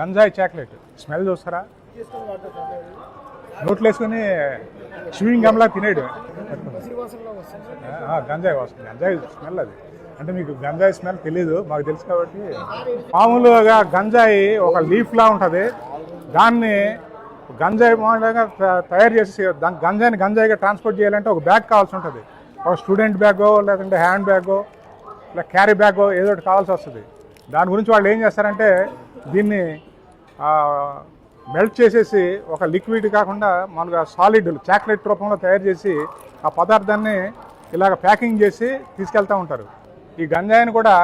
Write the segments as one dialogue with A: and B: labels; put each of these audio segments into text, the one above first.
A: గంజాయి chocolate. Smell చూస్తారా? నోట్లు వేసుకొని స్విమ్మింగ్ గమ్లా తినేడు గంజాయి వస్తుంది గంజాయి స్మెల్ అది. అంటే మీకు గంజాయి స్మెల్ తెలీదు మాకు తెలుసు కాబట్టి. మామూలుగా గంజాయి ఒక లీఫ్లా ఉంటుంది. దాన్ని గంజాయి మామూలుగా తయారు చేసి దాని గంజాయిని గంజాయిగా ట్రాన్స్పోర్ట్ చేయాలంటే ఒక బ్యాగ్ కావాల్సి ఉంటుంది. ఒక స్టూడెంట్ బ్యాగో లేదంటే హ్యాండ్ బ్యాగో ఇలా క్యారీ బ్యాగో ఏదో ఒకటి కావాల్సి వస్తుంది. దాని గురించి వాళ్ళు ఏం చేస్తారంటే దీన్ని మెల్ట్ చేసేసి ఒక లిక్విడ్ కాకుండా మామూలుగా సాలిడ్ చాక్లెట్ రూపంలో తయారు చేసి ఆ పదార్థాన్ని ఇలాగ ప్యాకింగ్ చేసి తీసుకెళ్తూ ఉంటారు. ఈ గంజాయిని కూడా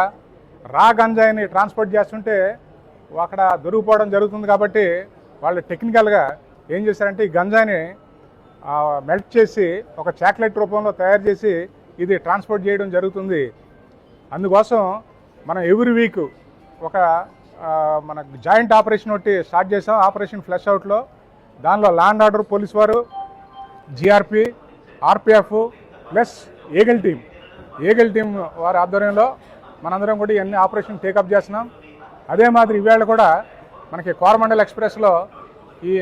A: రా గంజాయిని ట్రాన్స్పోర్ట్ చేస్తుంటే అక్కడ దొరికిపోవడం జరుగుతుంది కాబట్టి వాళ్ళు టెక్నికల్గా ఏం చేశారంటే ఈ గంజాయిని మెల్ట్ చేసి ఒక చాక్లెట్ రూపంలో తయారు చేసి ఇది ట్రాన్స్పోర్ట్ చేయడం జరుగుతుంది. అందుకోసం మనం ఎవ్రీ వీక్ ఒక మనకు మన జాయింట్ ఆపరేషన్ ఒకటి స్టార్ట్ చేసాం ఆపరేషన్ ఫ్లష్ అవుట్లో. దానిలో ల్యాండ్ ఆర్డర్ పోలీస్ వారు GRP RPF plus eagle team eagle team వారి ఆధ్వర్యంలో మనందరం కూడా ఇవన్నీ ఆపరేషన్ టేకప్ చేస్తున్నాం. అదే మాదిరి ఈవేళ కూడా మనకి కోరమండల్ ఎక్స్ప్రెస్లో ఈ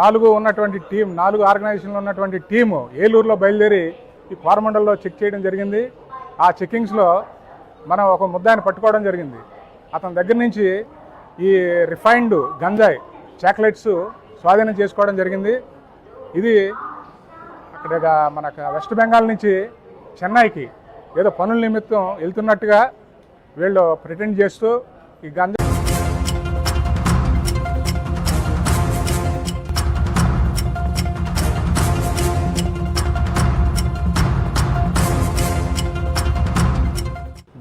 A: నాలుగు ఉన్నటువంటి టీం నాలుగు ఆర్గనైజేషన్లో ఉన్నటువంటి టీము ఏలూరులో బయలుదేరి ఈ కోరమండల్లో చెక్ చేయడం జరిగింది. ఆ చెక్కింగ్స్లో మనం ఒక ముద్దాయిని పట్టుకోవడం జరిగింది. అతని దగ్గర నుంచి ఈ రిఫైన్డ్ గంజాయి చాక్లెట్స్ స్వాధీనం చేసుకోవడం జరిగింది. ఇది అక్కడ మనకు వెస్ట్ బెంగాల్ నుంచి చెన్నైకి ఏదో పనుల నిమిత్తం వెళ్తున్నట్టుగా వీళ్ళు ప్రిటెండ్ చేస్తూ ఈ గంజా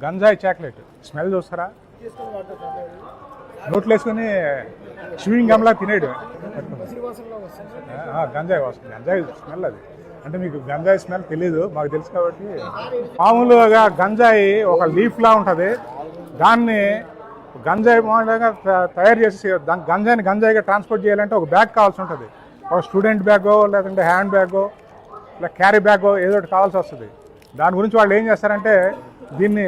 A: గంజాయి చాక్లెట్. స్మెల్ చూస్తారా? నోట్లో వేసుకొని షూయింగ్ గమ్లా తినేడు. గంజాయి వస్తుంది గంజాయి స్మెల్ అది. అంటే మీకు గంజాయి స్మెల్ తెలీదు మాకు తెలుసు కాబట్టి. మామూలుగా గంజాయి ఒక లీఫ్లా ఉంటుంది. దాన్ని గంజాయి మామూలుగా తయారు చేసి దాని గంజాయిని గంజాయిగా ట్రాన్స్పోర్ట్ చేయాలంటే ఒక బ్యాగ్ కావాల్సి ఉంటుంది. ఒక స్టూడెంట్ బ్యాగో లేదంటే హ్యాండ్ బ్యాగో ఇలా క్యారీ బ్యాగో ఏదో ఒకటి కావాల్సి వస్తుంది. దాని గురించి వాళ్ళు ఏం చేస్తారంటే దీన్ని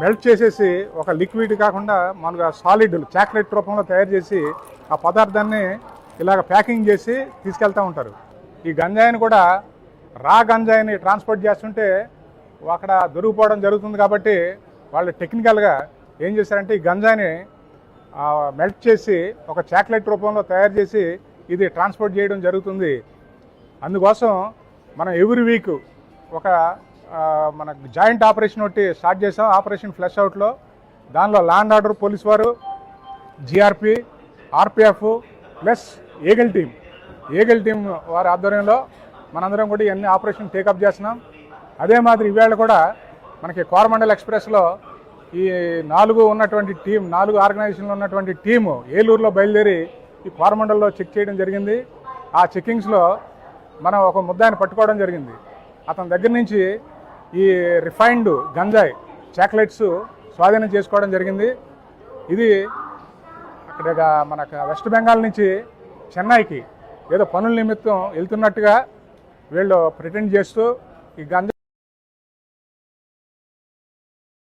A: మెల్ట్ చేసేసి ఒక లిక్విడ్ కాకుండా మనకు సాలిడ్ చాక్లెట్ రూపంలో తయారు చేసి ఆ పదార్థాన్ని ఇలాగ ప్యాకింగ్ చేసి తీసుకెళ్తూ ఉంటారు. ఈ గంజాయిని కూడా రా గంజాయిని ట్రాన్స్పోర్ట్ చేస్తుంటే అక్కడ దొరికిపోవడం జరుగుతుంది కాబట్టి వాళ్ళు టెక్నికల్గా ఏం చేశారంటే ఈ గంజాయిని మెల్ట్ చేసి ఒక చాక్లెట్ రూపంలో తయారు చేసి ఇది ట్రాన్స్పోర్ట్ చేయడం జరుగుతుంది. అందుకోసం మనం ఎవ్రీ వీక్ ఒక మనకు మన జాయింట్ ఆపరేషన్ ఒకటి స్టార్ట్ చేసాం ఆపరేషన్ ఫ్లష్ అవుట్లో. దానిలో ల్యాండ్ ఆర్డర్ పోలీస్ వారు GRP RPF plus eagle team eagle team వారి ఆధ్వర్యంలో మనందరం కూడా ఇవన్నీ ఆపరేషన్ టేకప్ చేస్తున్నాం. అదే మాదిరి ఈవేళ కూడా మనకి కోరమండల్ ఎక్స్ప్రెస్లో ఈ నాలుగు ఉన్నటువంటి టీం నాలుగు ఆర్గనైజేషన్లో ఉన్నటువంటి టీము ఏలూరులో బయలుదేరి ఈ కోరమండల్లో చెక్ చేయడం జరిగింది. ఆ చెక్కింగ్స్లో మనం ఒక ముద్దాయిని పట్టుకోవడం జరిగింది. అతని దగ్గర నుంచి ఈ రిఫైన్డ్ గంజాయి చాక్లెట్స్ స్వాధీనం చేసుకోవడం జరిగింది. ఇది అక్కడ మనకు వెస్ట్ బెంగాల్ నుంచి చెన్నైకి ఏదో పనుల నిమిత్తం వెళ్తున్నట్టుగా వీళ్ళు ప్రిటెండ్ చేస్తూ ఈ గంజా